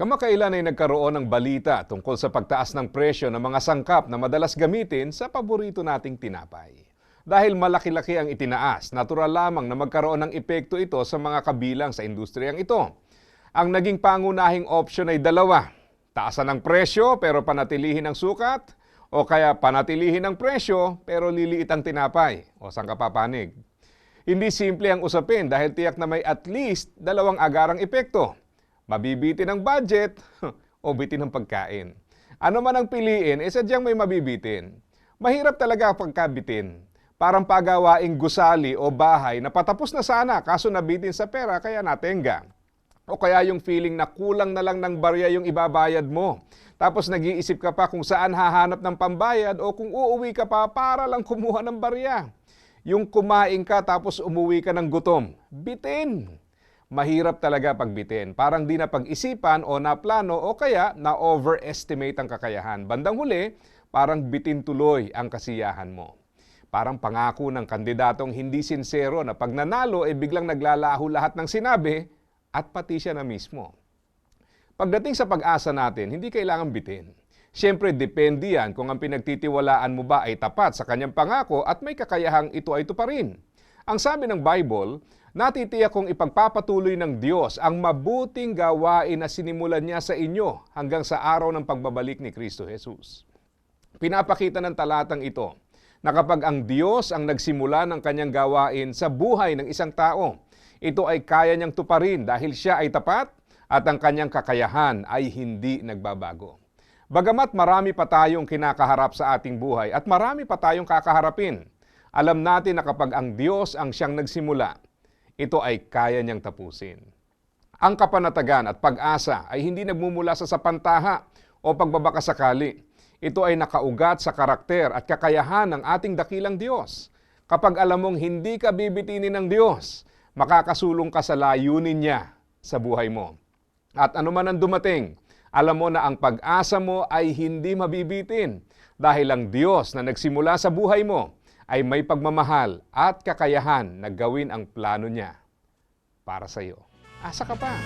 Kamakailan ay nagkaroon ng balita tungkol sa pagtaas ng presyo ng mga sangkap na madalas gamitin sa paborito nating tinapay. Dahil malaki-laki ang itinaas, natural lamang na magkaroon ng epekto ito sa mga kabilang sa industriyang ito. Ang naging pangunahing option ay dalawa. Taasan ng presyo pero panatilihin ang sukat o kaya panatilihin ang presyo pero liliit ang tinapay o sangkapapanig. Hindi simple ang usapin dahil tiyak na may at least dalawang agarang epekto. Mabibitin ang budget o bitin ang pagkain. Ano man ang piliin, eh sadyang may mabibitin. Mahirap talaga pagkabitin. Parang pagawaing gusali o bahay na patapos na sana kaso nabitin sa pera kaya natenga. O kaya yung feeling na kulang na lang ng barya yung ibabayad mo. Tapos nag-iisip ka pa kung saan hahanap ng pambayad o kung uuwi ka pa para lang kumuha ng barya. Yung kumain ka tapos umuwi ka ng gutom. Bitin! Mahirap talaga pagbitin. Parang di na pag-isipan o naplano o kaya na-overestimate ang kakayahan. Bandang huli, parang bitin tuloy ang kasiyahan mo. Parang pangako ng kandidatong hindi sincero na pag nanalo ay biglang naglalaho lahat ng sinabi at pati siya na mismo. Pagdating sa pag-asa natin, hindi kailangan bitin. Siyempre, depende yan kung ang pinagtitiwalaan mo ba ay tapat sa kanyang pangako at may kakayahang ito ay tuparin. Ang sabi ng Bible, natitiyak kong ipagpapatuloy ng Diyos ang mabuting gawain na sinimulan niya sa inyo hanggang sa araw ng pagbabalik ni Kristo Jesus. Pinapakita ng talatang ito na kapag ang Diyos ang nagsimula ng kanyang gawain sa buhay ng isang tao, ito ay kaya niyang tuparin dahil siya ay tapat at ang kanyang kakayahan ay hindi nagbabago. Bagamat marami pa tayong kinakaharap sa ating buhay at marami pa tayong kakaharapin, alam natin na kapag ang Diyos ang siyang nagsimula, ito ay kaya niyang tapusin. Ang kapanatagan at pag-asa ay hindi nagmumula sa sapantaha o pagbabakasakali. Ito ay nakaugat sa karakter at kakayahan ng ating dakilang Diyos. Kapag alam mong hindi ka bibitinin ng Diyos, makakasulong ka sa layunin niya sa buhay mo. At anuman ang dumating, alam mo na ang pag-asa mo ay hindi mabibitin dahil ang Diyos na nagsimula sa buhay mo ay may pagmamahal at kakayahan na gawin ang plano niya para sa iyo. Asa ka pa?